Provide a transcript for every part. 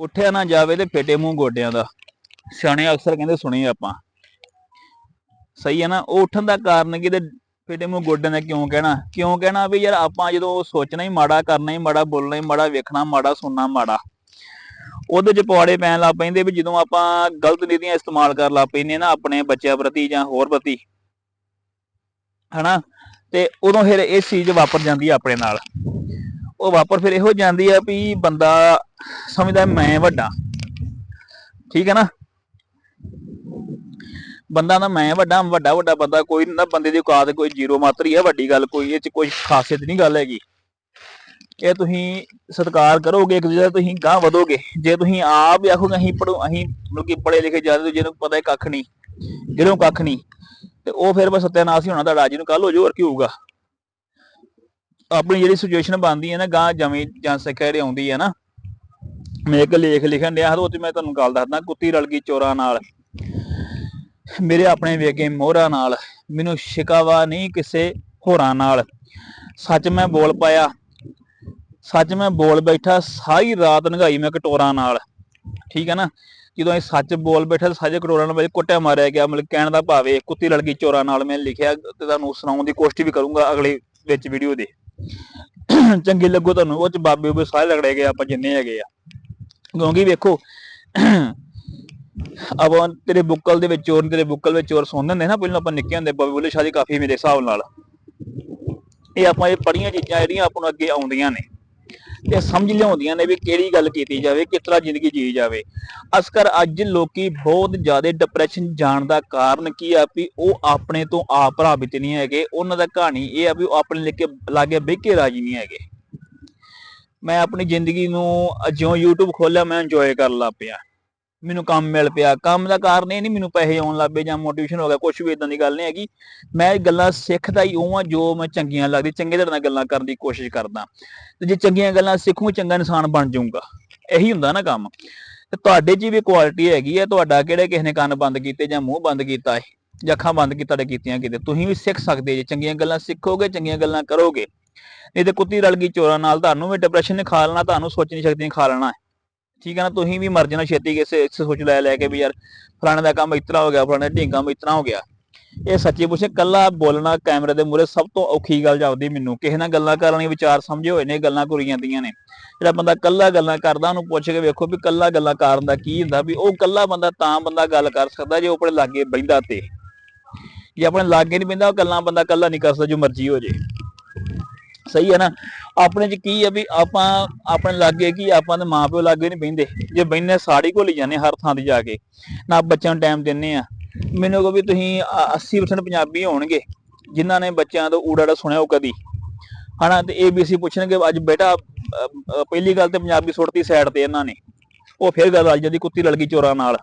ਉੱਠਿਆ ਨਾ ਜਾਵੇ ਤੇ ਫੇਟੇ ਮੂੰਹ ਗੋਡਿਆਂ ਦਾ। ਸਿਆਣੇ ਅਕਸਰ ਕਹਿੰਦੇ ਸੁਣੀ ਆਪਾਂ। ਸਹੀ ਹੈ ਨਾ, ਉਹ ਉੱਠਣ ਦਾ ਕਾਰਨ ਕੀ ਤੇ ਫੇਟੇ ਮੂੰਹ ਗੋਡਿਆਂ ਦਾ ਕਿਉਂ ਕਹਿਣਾ? ਕਿਉਂ ਕਹਿਣਾ ਵੀ ਯਾਰ ਆਪਾਂ ਜਦੋਂ ਸੋਚਣਾ ਹੀ ਮਾੜਾ ਕਰਨਾ ਹੀ ਮਾੜਾ, ਬੋਲਣਾ ਹੀ ਮਾੜਾ, ਵੇਖਣਾ ਮਾੜਾ, ਸੁਣਨਾ ਮਾੜਾ। ਉਹਦੇ ਚ ਪਵਾੜੇ ਪੈਣ ਲੱਗ ਪੈਂਦੇ ਵੀ ਜਦੋਂ ਆਪਾਂ ਗਲਤ ਨੀਤੀਆਂ ਇਸਤੇਮਾਲ ਕਰਨ ਲੱਗ ਪੈਂਦੇ ਨਾ ਆਪਣੇ ਬੱਚਿਆਂ ਪ੍ਰਤੀ ਜਾਂ ਹੋਰ ਪ੍ਰਤੀ। ਹਨਾ? ਤੇ ਉਦੋਂ ਫਿਰ ਇਹ ਚੀਜ਼ ਵਾਪਰ ਜਾਂਦੀ ਹੈ ਆਪਣੇ ਨਾਲ। ਉਹ ਵਾਪਰ ਫਿਰ ਇਹੋ ਜਾਂਦੀ ਆ ਵੀ ਬੰਦਾ ਸਮਝਦਾ ਮੈਂ ਵੱਡਾ। ਠੀਕ ਹੈ ਨਾ? ਬੰਦਾ ਨਾ ਮੈਂ ਵੱਡਾ ਵੱਡਾ ਵੱਡਾ ਬੰਦਾ, ਕੋਈ ਨਾ ਬੰਦੇ ਦੀ ਔਕਾਤ ਕੋਈ ਜ਼ੀਰੋ ਮਾਤਰ ਹੀ ਹੈ, ਵੱਡੀ ਗੱਲ ਕੋਈ, ਇਹ ਚ ਕੋਈ ਖਾਸੀਅਤ ਨਹੀਂ ਗੱਲ ਹੈਗੀ। ਇਹ ਤੁਸੀਂ ਸਤਿਕਾਰ ਕਰੋਗੇ, ਇੱਕ ਦੂਜੇ ਦਾ ਤੁਸੀਂ ਗਾਂ ਵਧੋਗੇ। ਜੇ ਤੁਸੀਂ ਆਪ ਹੀ ਆਖੋਗੇ, ਅਸੀਂ ਪੜੋ ਅਸੀਂ ਮਤਲਬ ਕਿ ਪੜੇ ਲਿਖੇ ਜਾਂਦੇ ਜਿਹਨੂੰ ਪਤਾ ਹੈ ਕੱਖ ਨਹੀਂ, ਜਿਹਨੂੰ ਕੱਖ ਨਹੀਂ, ਤੇ ਉਹ ਫਿਰ ਬਸ ਸਤਿਆਨਾਸ਼ ਹੀ ਹੋਣਾ ਤੁਹਾਡਾ ਅੱਜ ਨੂੰ ਕੱਲ ਹੋ ਜਾਊ ਹੋਰ ਕੀ ਹੋਊਗਾ। ਆਪਣੀ ਜਿਹੜੀ ਸਿਚੁਏਸ਼ਨ ਬਣਦੀ ਹੈ ਨਾ ਗਾਂ ਜਮੀ ਜਾਂ ਸਿੱਖਿਆ ਜਿਹੜੀ ਆਉਂਦੀ ਹੈ ਨਾ ਮੈਂ ਇੱਕ ਲੇਖ ਲਿਖਣ ਡਿਆ ਹਾਂ ਉਹ ਤੇ ਮੈਂ ਤੁਹਾਨੂੰ ਗੱਲ ਦੱਸਦਾ, ਕੁੱਤੀ ਰਲ ਗਈ ਚੋਰਾਂ ਨਾਲ। ਮੇਰੇ ਆਪਣੇ ਵੇਗੇ ਮੋਹਰਾਂ ਨਾਲ, ਮੈਨੂੰ ਸ਼ਿਕਾਵਾ ਨਹੀਂ ਕਿਸੇ ਹੋਰਾਂ ਨਾਲ। ਸੱਚ ਮੈਂ ਬੋਲ ਪਾਇਆ, ਸੱਚ ਮੈਂ ਬੋਲ ਬੈਠਾ, ਸਾਰੀ ਰਾਤ ਨਗਾਈ ਮੈਂ ਕਟੋਰਾਂ ਨਾਲ। ਠੀਕ ਹੈ ਨਾ? ਜਦੋਂ ਇਹ ਸੱਚ ਬੋਲ ਬੈਠਾ, ਤਾਂ ਸਾਜੇ ਕਟੋਰਾਂ ਨਾਲ ਕੁੱਟਿਆ ਮਾਰਿਆ ਗਿਆ, ਮਤਲਬ ਕਹਿਣ ਦਾ ਭਾਵੇਂ ਕੁੱਤੀ ਲੜ ਗਈ ਚੋਰਾਂ ਨਾਲ, ਮੈਂ ਲਿਖਿਆ, ਤੇ ਤੁਹਾਨੂੰ ਸੁਣਾਉਣ ਦੀ ਕੋਸ਼ਿਸ਼ ਵੀ ਕਰੂੰਗਾ ਅਗਲੇ ਵਿੱਚ ਵੀਡੀਓ ਦੇ। ਚੰਗੀ ਲੱਗੋ ਤੁਹਾਨੂੰ, ਉਹ ਚ ਬਾਬੇ ਉਹ ਸਾਰੇ ਲਗੜੇ ਗਏ, ਆਪਾਂ ਜਿੰਨੇ ਹੈਗੇ ਆ। ਕਿਉਂਕਿ ਵੇਖੋ ਆਪਾਂ ਤੇਰੇ ਬੁੱਕਲ ਦੇ ਵਿੱਚ ਚੋਰ ਤੇਰੇ ਬੁੱਕਲ ਵਿੱਚ ਚੋਰ ਸੁਣਦੇ ਹੁੰਦੇ ਨਾ, ਪਹਿਲਾਂ ਆਪਾਂ ਨਿੱਕੇ ਹੁੰਦੇ ਬਾਬੇ ਸ਼ਾਹ ਸ਼ਾਦੀ ਕਾਫੀ ਮੇਰੇ ਹਿਸਾਬ ਨਾਲ। ਇਹ ਆਪਾਂ ਇਹ ਪੜੀਆਂ ਚੀਜ਼ਾਂ ਜਿਹੜੀਆਂ ਆਪਾਂ ਨੂੰ ਅੱਗੇ ਆਉਂਦੀਆਂ ਨੇ, ਤੇ ਸਮਝ ਲਿਆਉਂਦੀਆਂ ਨੇ ਵੀ ਕਿਹੜੀ ਗੱਲ ਕੀਤੀ ਜਾਵੇ, ਕਿਸ ਤਰ੍ਹਾਂ ਜ਼ਿੰਦਗੀ ਜੀ ਜਾਵੇ। ਅਸਕਰ ਅੱਜ ਲੋਕੀ ਬਹੁਤ ਜ਼ਿਆਦਾ ਡਿਪਰੈਸ਼ਨ ਜਾਣ ਦਾ ਕਾਰਨ ਕੀ ਆ ਵੀ ਉਹ ਆਪਣੇ ਤੋਂ ਆਪ ਪ੍ਰਭਾਵਿਤ ਨਹੀਂ ਹੈਗੇ, ਉਹਨਾਂ ਦਾ ਕਹਾਣੀ ਇਹ ਆ ਵੀ ਉਹ ਆਪਣੇ ਲਿਖ ਕੇ ਲਾਗੇ ਬਹਿ ਕੇ ਰਾਜੀ ਨਹੀਂ ਹੈਗੇ। ਮੈਂ ਆਪਣੀ ਜ਼ਿੰਦਗੀ ਨੂੰ ਜਿਉਂ YouTube ਖੋਲਿਆ ਮੈਂ ਇੰਜੋਏ ਕਰਨ ਲੱਗ ਪਿਆ। ਮੈਨੂੰ ਕੰਮ ਮਿਲ ਪਿਆ। ਕੰਮ ਦਾ ਕਾਰਨ ਇਹ ਨਹੀਂ ਮੈਨੂੰ ਪੈਸੇ ਆਉਣ ਲੱਗ ਪਏ ਜਾਂ ਮੋਟੀਵੇਸ਼ਨ ਹੋ ਗਿਆ ਕੁਝ ਵੀ ਇਦਾਂ ਦੀ ਗੱਲ ਨਹੀਂ ਹੈਗੀ। ਮੈਂ ਗੱਲਾਂ ਸਿੱਖਦਾ ਹੀ ਉਹ ਆ ਜੋ ਮੈਂ ਚੰਗੀਆਂ ਲੱਗਦੀ, ਚੰਗੇ ਤਰ੍ਹਾਂ ਨਾਲ ਗੱਲਾਂ ਕਰਨ ਦੀ ਕੋਸ਼ਿਸ਼ ਕਰਦਾ। ਤੇ ਜੇ ਚੰਗੀਆਂ ਗੱਲਾਂ ਸਿੱਖੂ, ਚੰਗਾ ਇਨਸਾਨ ਬਣ ਜਾਊਂਗਾ। ਇਹੀ ਹੁੰਦਾ ਨਾ ਕੰਮ। ਤੇ ਤੁਹਾਡੇ 'ਚ ਵੀ ਕੁਆਲਿਟੀ ਹੈਗੀ ਹੈ ਤੁਹਾਡਾ ਕਿਹੜੇ ਕਿਸੇ ਨੇ ਕੰਨ ਬੰਦ ਕੀਤੇ ਜਾਂ ਮੂੰਹ ਬੰਦ ਕੀਤਾ ਹੈ ਜਾਂ ਅੱਖਾਂ ਬੰਦ ਕੀਤਾ ਤੇ ਕੀਤੀਆਂ ਕਿਤੇ ਤੁਸੀਂ ਵੀ ਸਿੱਖ ਸਕਦੇ ਜੇ, ਚੰਗੀਆਂ ਗੱਲਾਂ ਸਿੱਖੋਗੇ, ਚੰਗੀਆਂ ਗੱਲਾਂ ਕਰੋਗੇ। ਨਹੀਂ ਤੇ ਕੁੱਤੀ ਰਲ ਗਈ ਚੋਰਾਂ ਨਾਲ, ਤੁਹਾਨੂੰ ਵੀ ਡਿਪਰੈਸ਼ਨ ਨੇ ਖਾ ਲੈਣਾ, ਤੁਹਾਨੂੰ ਸੋਚਣੀ ਸ਼ਕਤੀ ਨੇ ਖਾ ਲੈਣਾ। ਠੀਕ ਹੈ ਨਾ, ਤੁਸੀਂ ਵੀ ਮਰ ਜਾਣਾ ਛੇਤੀ ਕਿਸੇ ਸੋਚ ਲੈ ਲੈ ਕੇ ਵੀ ਯਾਰ ਫਲਾਣੇ ਦਾ ਕੰਮ ਇਤਨਾ ਹੋ ਗਿਆ, ਫਲਾਣੇ ਢੀਂਗਾ ਕੰਮ ਇਤਨਾ ਹੋ ਗਿਆ। ਇਹ ਸੱਚੀ ਪੁੱਛੇ ਕੱਲਾ ਬੋਲਣਾ ਕੈਮਰੇ ਦੇ ਮੂਹਰੇ ਸਭ ਤੋਂ ਔਖੀ ਗੱਲ ਜਾਪਦੀ ਮੈਨੂੰ। ਕਿਸੇ ਨਾਲ ਗੱਲਾਂ ਕਰਨ ਲਈ ਵਿਚਾਰ ਸਮਝੇ ਹੋਏ ਨੇ, ਗੱਲਾਂ ਕਰੀ ਜਾਂਦੀਆਂ ਨੇ। ਜਿਹੜਾ ਬੰਦਾ ਕੱਲਾ ਗੱਲਾਂ ਕਰਦਾ, ਉਹਨੂੰ ਪੁੱਛ ਕੇ ਵੇਖੋ ਵੀ ਕੱਲਾ ਗੱਲਾਂ ਕਰਨ ਦਾ ਕੀ ਹੁੰਦਾ, ਵੀ ਉਹ ਕੱਲਾ ਬੰਦਾ ਤਾਂ ਬੰਦਾ ਗੱਲ ਕਰ ਸਕਦਾ ਜੇ ਉਹ ਆਪਣੇ ਲਾਗੇ ਬੈਂਦਾ ਤੇ। ਜੇ ਆਪਣੇ ਲਾਗੇ ਨਹੀਂ ਬੈਂਦਾ ਉਹ ਗੱਲਾਂ ਬੰਦਾ ਕੱਲਾ ਨਹੀਂ ਕਰ ਸਕਦਾ, ਜੋ ਮਰਜ਼ੀ ਹੋ ਜੇ। ਸਹੀ ਹੈ ਨਾ? ਆਪਣੇ ਚ ਕੀ ਆ ਵੀ ਆਪਾਂ, ਆਪਣੇ ਲਾਗੇ ਕੀ ਆਪਾਂ ਦੇ ਮਾਪਿਓ ਲਾਗੇ ਨਹੀਂ ਬਹਿੰਦੇ। ਜੇ ਬਹਿੰਦੇ ਸਾੜੀ ਘੋਲੀ ਜਾਂਦੇ ਹਰ ਥਾਂ ਤੇ ਜਾ ਕੇ। ਨਾ ਬੱਚਿਆਂ ਨੂੰ ਟਾਈਮ ਦਿੰਨੇ ਆ। ਮੈਨੂੰ ਕਹੋ ਵੀ ਤੁਸੀਂ ਅ- 80% ਪੰਜਾਬੀ ਹੋਣਗੇ, ਜਿਨ੍ਹਾਂ ਨੇ ਬੱਚਿਆਂ ਤੋਂ ਊੜਾ ਸੁਣਿਆ ਉਹ ਕਦੀ। ਹਨਾ? ਤੇ ABC ਪੁੱਛਣਗੇ, ਅੱਜ ਬੇਟਾ ਪਹਿਲੀ ਗੱਲ ਤੇ ਪੰਜਾਬੀ ਸੁੱਟਤੀ ਸਾਈਡ ਤੇ ਇਹਨਾਂ ਨੇ। ਉਹ ਫਿਰ ਗੱਲ ਆ ਜਾਂਦੀ ਕੁੱਤੀ ਲੜ ਗਈ ਚੋਰਾਂ ਨਾਲ।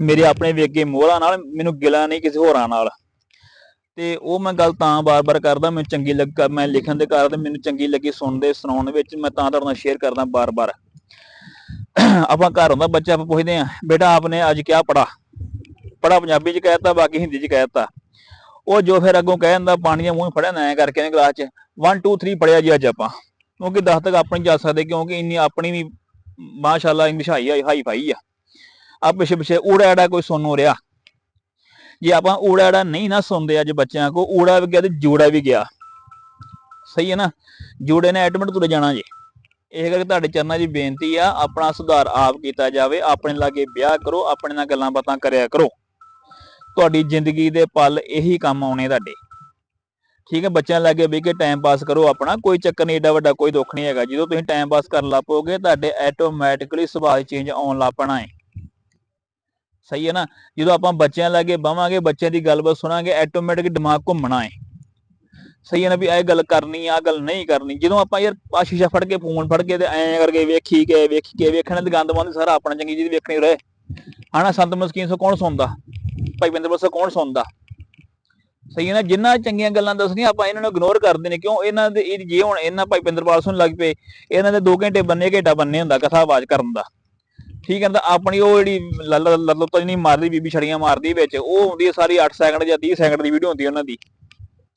ਮੇਰੇ ਆਪਣੇ ਵੇਗੇ ਮੋਹਰਾਂ ਨਾਲ, ਮੈਨੂੰ ਗਿਲਾ ਨਹੀਂ ਕਿਸੇ ਹੋਰਾਂ ਨਾਲ। ਤੇ ਉਹ ਮੈਂ ਗੱਲ ਤਾਂ ਬਾਰ-ਬਾਰ ਕਰਦਾ, ਮੈਨੂੰ ਚੰਗੀ ਲੱਗਾ ਮੈਂ ਲਿਖਣ ਦੇ ਕਾਰਨ ਮੈਨੂੰ ਚੰਗੀ ਲੱਗੀ ਸੁਣਦੇ, ਸੁਣਾਉਣ ਵਿੱਚ, ਮੈਂ ਤਾਂ ਤੁਹਾਡੇ ਨਾਲ ਸ਼ੇਅਰ ਕਰਦਾ ਬਾਰ-ਬਾਰ। ਆਪਾਂ ਘਰ ਹੁੰਦਾ, ਬੱਚਾ ਆਪਾਂ ਪੁੱਛਦੇ ਆ ਬੇਟਾ, ਆਪਨੇ ਅੱਜ ਕਿਆ ਪੜਾ ਪੜਾ ਪੰਜਾਬੀ ਚ ਕਹਿਤਾ ਬਾਕੀ ਹਿੰਦੀ ਚ ਕਹਿਤਾ ਉਹ ਜੋ ਫਿਰ ਅੱਗੋਂ ਕਹਿ ਜਾਂਦਾ ਪਾਣੀ ਦਾ ਮੂੰਹ ਫੜਿਆ ਨਾ ਕਰਕੇ ਨੇ ਗਲਾਸ ਚ 1 2 3 ਪੜਿਆ ਜੀ ਅੱਜ ਆਪਾਂ। ਕਿਉਂਕਿ 10 ਤੱਕ ਆਪਣੀ ਜਾ ਸਕਦੇ, ਕਿਉਂਕਿ ਇੰਨੀ ਆਪਣੀ ਵੀ, ਮਾਸ਼ਾਅੱਲਾ ਇੰਗਲਿਸ਼ ਹਾਈ ਹਾਈ ਫਾਈ ਆ। ਆ ਪਿਛੇ ਪਿਛੇ ਊੜਾ ਐੜਾ ਕੋਈ ਸੁਣ ਰਿਹਾ। ਜੇ ਆਪਾਂ ਊੜਾ ਐੜਾ ਨਹੀਂ ਨਾ ਸੁਣਦੇ ਅੱਜ ਬੱਚਿਆਂ ਕੋ, ਊੜਾ ਵੀ ਗਿਆ ਤੇ ਜੂੜਾ ਵੀ ਗਿਆ। ਸਹੀ ਹੈ ਨਾ? ਜੂੜੇ ਨੇ ਆਟੋਮੈਟਿਕ ਤੁਰ ਜਾਣਾ ਜੀ। ਇਹ ਕਰਕੇ ਤੁਹਾਡੇ ਚਰਨਾਂ ਦੀ ਬੇਨਤੀ ਆ, ਆਪਣਾ ਸੁਧਾਰ ਆਪ ਕੀਤਾ ਜਾਵੇ, ਆਪਣੇ ਲਾਗੇ ਵਿਆਹ ਕਰੋ, ਆਪਣੇ ਨਾਲ ਗੱਲਾਂ ਬਾਤਾਂ ਕਰਿਆ ਕਰੋ। ਤੁਹਾਡੀ ਜ਼ਿੰਦਗੀ ਦੇ ਪਲ ਇਹੀ ਕੰਮ ਆਉਣੇ ਤੁਹਾਡੇ। ਠੀਕ ਹੈ, ਬੱਚਿਆਂ ਲਾਗੇ ਬਹਿ ਕੇ ਟਾਈਮ ਪਾਸ ਕਰੋ ਆਪਣਾ, ਕੋਈ ਚੱਕਰ ਨਹੀਂ, ਏਡਾ ਵੱਡਾ ਕੋਈ ਦੁੱਖ ਨਹੀਂ ਹੈਗਾ। ਜਦੋਂ ਤੁਸੀਂ ਟਾਈਮ ਪਾਸ ਕਰਨ ਲੱਗ ਪਓਗੇ, ਤੁਹਾਡੇ ਆਟੋਮੈਟਿਕਲੀ ਸੁਭਾਅ ਚੇਂਜ ਆਉਣ ਲੱਗ ਪੈਣਾ ਹੈ ਸਹੀ ਹੈ ਨਾ? ਜਦੋਂ ਆਪਾਂ ਬੱਚਿਆਂ ਲਾਗੇ ਬਵਾਂਗੇ, ਬੱਚਿਆਂ ਦੀ ਗੱਲਬਾਤ ਸੁਣਾਂਗੇ ਆਟੋਮੈਟਿਕ ਦਿਮਾਗ ਘੁੰਮਣਾ ਹੈ ਸਹੀ ਹੈ ਨਾ ਵੀ ਇਹ ਗੱਲ ਕਰਨੀ ਆ ਗੱਲ ਨਹੀਂ ਕਰਨੀ। ਜਦੋਂ ਆਪਾਂ ਯਾਰ ਆ ਸ਼ੀਸ਼ਾ ਫੜ ਕੇ ਫੋਨ ਫੜ ਕੇ ਤੇ ਐਂ ਕਰਕੇ ਵੇਖੀ ਕੇ ਵੇਖੀ ਕੇ ਵੇਖਣ ਦੀ ਗੰਦ ਬੰਦ ਸਾਰਾ ਆਪਣਾ ਚੰਗੀ ਚੀਜ਼ ਵੇਖਣੀ ਰਹੇ ਹਨਾ, ਸੰਤ ਮਸਕੀਨ ਸੋ ਕੌਣ ਸੁਣਦਾ? ਭਾਈ ਬਿੰਦਰ ਬਸੋ ਕੌਣ ਸੁਣਦਾ? ਸਹੀ ਹੈ ਨਾ, ਜਿੰਨਾ ਚੰਗੀਆਂ ਗੱਲਾਂ ਦੱਸਣੀਆਂ ਆਪਾਂ ਇਹਨਾਂ ਨੂੰ ਇਗਨੋਰ ਕਰਦੇ ਨੇ। ਕਿਉਂ? ਇਹਨਾਂ ਦੇ ਜੇ ਹੁਣ, ਇਹਨਾਂ ਭਾਈ ਪਿੰਦਰਪਾਲ ਸੁਣ ਲੱਗ ਪਏ, ਇਹਨਾਂ ਦੇ 2 ਘੰਟੇ ਬੰਨੇ, ਘੰਟਾ ਬੰਨੇ ਹੁੰਦਾ ਕਥਾ ਆਵਾਜ਼ ਕਰਨ ਦਾ। ਠੀਕ ਹੈ, ਤਾਂ ਆਪਣੀ ਉਹ ਜਿਹੜੀ ਲੱਲੋ ਤਾਂ ਨਹੀਂ ਮਾਰਦੀ ਬੀਬੀ ਛੜੀਆਂ ਮਾਰਦੀ ਵਿੱਚ, ਉਹ ਹੁੰਦੀ ਹੈ ਸਾਰੀ 8 ਸੈਕਿੰਡ ਜਾਂ 30 ਸੈਕਿੰਡ ਦੀ ਵੀਡੀਓ ਹੁੰਦੀ ਹੈ ਉਹਨਾਂ ਦੀ।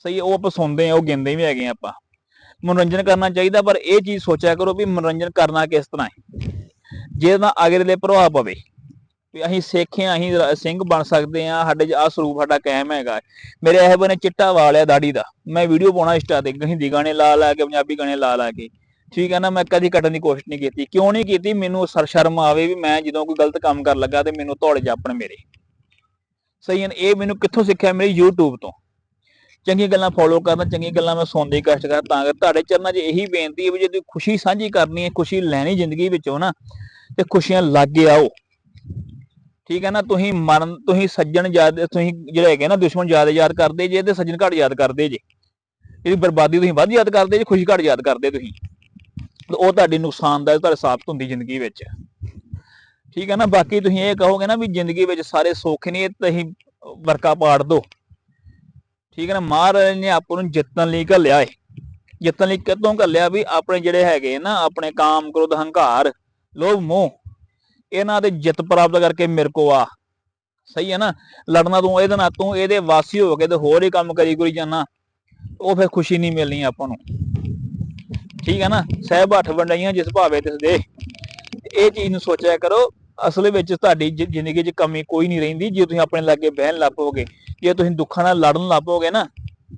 ਸਹੀ ਹੈ, ਉਹ ਆਪਾਂ ਸੁਣਦੇ ਆ ਉਹ ਗਿਣਦੇ ਵੀ ਹੈਗੇ ਆ ਆਪਾਂ। ਮਨੋਰੰਜਨ ਕਰਨਾ ਚਾਹੀਦਾ, ਪਰ ਇਹ ਚੀਜ਼ ਸੋਚਿਆ ਕਰੋ ਵੀ ਮਨੋਰੰਜਨ ਕਰਨਾ ਕਿਸ ਤਰ੍ਹਾਂ ਹੈ। ਜਿਹਦੇ ਨਾਲ ਅਗਲੇ ਪ੍ਰਭਾਵ ਪਵੇ, ਵੀ ਅਸੀਂ ਸਿੱਖ ਹਾਂ, ਅਸੀਂ ਸਿੰਘ ਬਣ ਸਕਦੇ ਹਾਂ, ਸਾਡੇ 'ਚ ਆਹ ਸਰੂਪ ਸਾਡਾ ਕਾਇਮ ਹੈਗਾ। ਮੇਰੇ ਇਹ ਬਨੇ ਚਿੱਟਾ ਵਾਲਿਆ ਆ ਦਾੜੀ ਦਾ। ਮੈਂ ਵੀਡੀਓ ਪਾਉਣਾ ਇੰਸਟਾ ਤੇ ਹਿੰਦੀ ਗਾਣੇ ਲਾ ਲਾ ਕੇ, ਪੰਜਾਬੀ ਗਾਣੇ ਲਾ ਲਾ ਕੇ। ਠੀਕ ਹੈ ਨਾ, ਮੈਂ ਕਦੀ ਕੱਟਣ ਦੀ ਕੋਸ਼ਿਸ਼ ਨਹੀਂ ਕੀਤੀ। ਕਿਉਂ ਨਹੀਂ ਕੀਤੀ? ਮੈਨੂੰ ਸਰ ਸ਼ਰਮ ਆਵੇ ਵੀ ਮੈਂ ਜਦੋਂ ਕੋਈ ਗਲਤ ਕੰਮ ਕਰਨ ਲੱਗਾ ਤੇ ਮੈਨੂੰ ਧੌਲੇ ਜਾਪਣ ਮੇਰੇ। ਸਹੀ ਹੈ ਇਹ ਮੈਨੂੰ ਕਿੱਥੋਂ ਸਿੱਖਿਆ ਮੇਰੀ YouTube ਤੋਂ। ਚੰਗੀ ਗੱਲਾਂ ਫੋਲੋ ਕਰਨਾ, ਚੰਗੀਆਂ ਗੱਲਾਂ ਮੈਂ ਸੁਣਨ ਦੀ ਕੋਸ਼ਿਸ਼ ਕਰਦਾ ਤਾਂ ਕਿ ਤੁਹਾਡੇ ਚਰਨਾਂ 'ਚ ਇਹੀ ਬੇਨਤੀ ਹੈ ਵੀ ਜੇ ਤੁਸੀਂ ਖੁਸ਼ੀ ਸਾਂਝੀ ਕਰਨੀ ਹੈ, ਖੁਸ਼ੀ ਲੈਣੀ ਜ਼ਿੰਦਗੀ ਵਿੱਚੋਂ ਨਾ, ਤੇ ਖੁਸ਼ੀਆਂ ਲਾਗੇ ਆਓ। ਠੀਕ ਹੈ ਨਾ? ਤੁਸੀਂ ਮਰਨ, ਤੁਸੀਂ ਸੱਜਣ ਯਾਦ, ਤੁਸੀਂ ਜਿਹੜੇ ਹੈਗੇ ਨਾ ਦੁਸ਼ਮਣ ਜ਼ਿਆਦਾ ਯਾਦ ਕਰਦੇ ਜੇ ਤੇ ਸੱਜਣ ਘੱਟ ਯਾਦ ਕਰਦੇ ਜੇ। ਇਹਦੀ ਬਰਬਾਦੀ ਤੁਸੀਂ ਵੱਧ ਯਾਦ ਕਰਦੇ ਜੇ, ਖੁਸ਼ੀ ਘੱਟ ਯਾਦ ਕਰਦੇ ਤੁਸੀਂ। ਉਹ ਤੁਹਾਡੀ ਨੁਕਸਾਨਦਾਇਕ ਤੁਹਾਡੇ ਸਾਬਤ ਹੁੰਦੀ ਜ਼ਿੰਦਗੀ ਵਿੱਚ। ਠੀਕ ਹੈ ਨਾ? ਬਾਕੀ ਤੁਸੀਂ ਇਹ ਕਹੋਗੇ ਨਾ ਵੀ ਜ਼ਿੰਦਗੀ ਵਿੱਚ ਸਾਰੇ ਸੁੱਖ ਨੇ ਤੁਸੀਂ ਵਰਕਾ ਪਾੜ ਦੋ। ਠੀਕ ਹੈ ਨਾ? ਮਹਾਰਾਜ ਨੇ ਆਪਾਂ ਨੂੰ ਜਿੱਤਣ ਲਈ ਘੱਲਿਆ ਏ। ਜਿੱਤਣ ਲਈ ਕਦੋਂ ਘੱਲਿਆ? ਵੀ ਆਪਣੇ ਜਿਹੜੇ ਹੈਗੇ ਨਾ, ਆਪਣੇ ਕਾਮ, ਕ੍ਰੋਧ, ਹੰਕਾਰ, ਲੋਭ, ਮੋਹ, ਇਹਨਾਂ ਦੇ ਜਿੱਤ ਪ੍ਰਾਪਤ ਕਰਕੇ ਮੇਰੇ ਕੋ ਆ। ਸਹੀ ਹੈ ਨਾ? ਲੜਨਾ ਤੂੰ ਇਹਦੇ ਨਾਲ, ਤੂੰ ਇਹਦੇ ਵਾਸੀ ਹੋ ਕੇ ਤੇ ਹੋਰ ਹੀ ਕੰਮ ਕਰੀ ਕਰੀ ਜਾਣਾ ਉਹ ਫਿਰ ਖੁਸ਼ੀ ਨਹੀਂ ਮਿਲਣੀ ਆਪਾਂ ਨੂੰ। ਠੀਕ ਹੈ ਨਾ? ਸਹਿਬ ਅੱਠ ਵੰਡਾਈਆਂ ਜਿਸ ਭਾਵੇ ਤਿਸ ਦੇ। ਇਹ ਚੀਜ਼ ਨੂੰ ਸੋਚਿਆ ਕਰੋ, ਅਸਲ ਵਿੱਚ ਤੁਹਾਡੀ ਜ਼ਿ- ਜ਼ਿੰਦਗੀ 'ਚ ਕਮੀ ਕੋਈ ਨਹੀਂ ਰਹਿੰਦੀ, ਜੇ ਤੁਸੀਂ ਆਪਣੇ ਲਾਗੇ ਬਹਿਣ ਲੱਪੋਗੇ ਜੇ ਤੁਸੀਂ ਦੁੱਖਾਂ ਨਾਲ ਲੜਨ ਲੱਪੋਗੇ ਨਾ,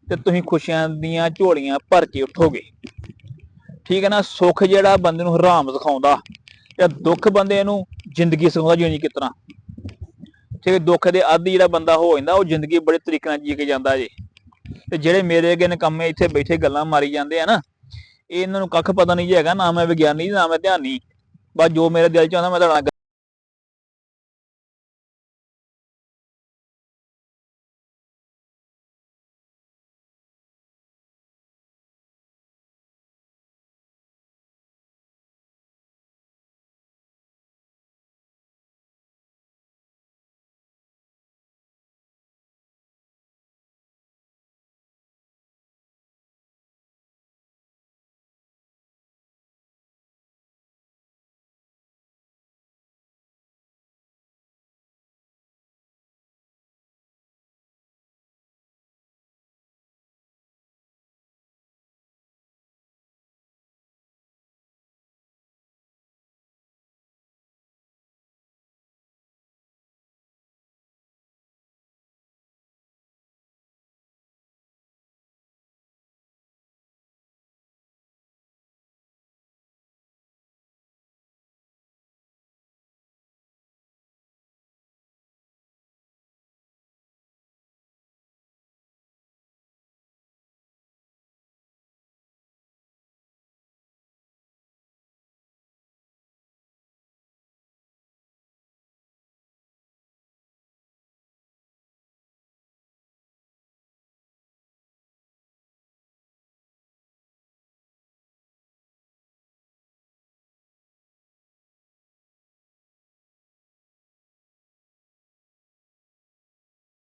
ਤੇ ਤੁਸੀਂ ਖੁਸ਼ੀਆਂ ਦੀਆਂ ਝੋਲੀਆਂ ਭਰ ਕੇ ਉੱਠੋਗੇ। ਠੀਕ ਹੈ ਨਾ? ਸੁੱਖ ਜਿਹੜਾ ਬੰਦੇ ਨੂੰ ਹਰਾਮ ਸਿਖਾਉਂਦਾ ਤੇ ਦੁੱਖ ਬੰਦੇ ਨੂੰ ਜ਼ਿੰਦਗੀ ਸਿਖਾਉਂਦਾ ਜਿਉਣੀ ਕਿਸ ਤਰ੍ਹਾਂ ਠੀਕ ਹੈ ਦੁੱਖ ਦੇ ਆਦੀ ਜਿਹੜਾ ਬੰਦਾ ਹੋ ਜਾਂਦਾ, ਉਹ ਜ਼ਿੰਦਗੀ ਬੜੇ ਤਰੀਕੇ ਨਾਲ ਜੀ ਕੇ ਜਾਂਦਾ ਜੇ। ਤੇ ਜਿਹੜੇ ਮੇਰੇ ਅੱਗੇ ਨਕੰਮੇ ਇੱਥੇ ਬੈਠੇ ਗੱਲਾਂ ਮਾਰੀ ਜਾਂਦੇ ਆ ਨਾ ਇਹ ਇਹਨਾਂ ਨੂੰ ਕੱਖ ਪਤਾ ਨਹੀਂ ਜੀ ਹੈਗਾ, ਨਾ ਮੈਂ ਵਿਗਿਆਨੀ, ਨਾ ਮੈਂ ਧਿਆਨੀ। ਬਸ ਜੋ ਮੇਰੇ ਦਿਲ ਚ ਆਉਂਦਾ, ਮੈਂ ਤੁਹਾਡਾ